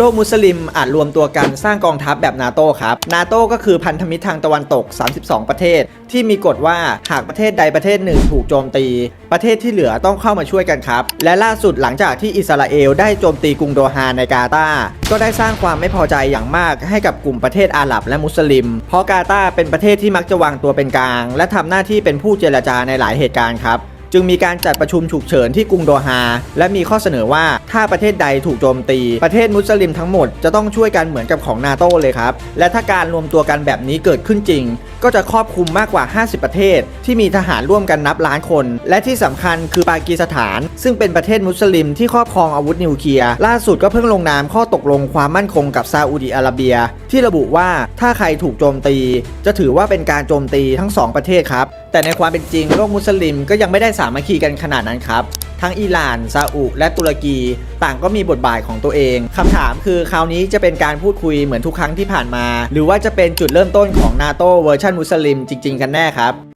โลกมุสลิมอาจรวมตัวกันสร้างกองทัพแบบนาโต้ครับ นาโต้ก็คือพันธมิตรทางตะวันตก 32 ประเทศ ที่มีกฎว่าหากประเทศใดประเทศหนึ่งถูกโจมตี ประเทศที่เหลือต้องเข้ามาช่วยกันครับ และล่าสุดหลังจากที่อิสราเอลได้โจมตีกรุงโดฮาในกาตาร์ก็ได้สร้างความไม่พอใจอย่างมากให้กับกลุ่มประเทศอาหรับและมุสลิม เพราะกาตาร์เป็นประเทศที่มักจะวางตัวเป็นกลาง และทำหน้าที่เป็นผู้เจรจาในหลายเหตุการณ์ครับ จึงมีการจัดประชุมฉุกเฉินที่กรุงโดฮาและมีข้อเสนอว่าถ้าประเทศใดถูกโจมตี ประเทศมุสลิมทั้งหมดจะต้องช่วยกันเหมือนกับของนาโตเลยครับ และถ้าการรวมตัวกันแบบนี้เกิดขึ้นจริง ก็จะครอบคลุมมากกว่า 50 ประเทศ ที่มีทหารร่วมกันนับล้านคน และที่สำคัญคือปากีสถาน ซึ่งเป็นประเทศมุสลิมที่ครอบครองอาวุธนิวเคลียร์ล่าสุดก็เพิ่งลงนามข้อตกลงความมั่นคงกับซาอุดิอาระเบีย ที่ระบุว่าถ้าใครถูกโจมตี จะถือว่าเป็นการโจมตีทั้งสองประเทศครับ แต่ในความเป็นจริงโลกมุสลิมก็ยังไม่ได้สามัคคีกันขนาดนั้นครับ ทั้งอิหร่านซาอุและตุรกี ต่างก็มีบทบาทของตัวเองคำถามคือคราวนี้จะเป็นการพูดคุยเหมือนทุกครั้งที่ผ่านมา หรือว่าจะเป็นจุดเริ่มต้นของนาโตเวอร์ชันมุสลิมจริง ๆ กันแน่ครับ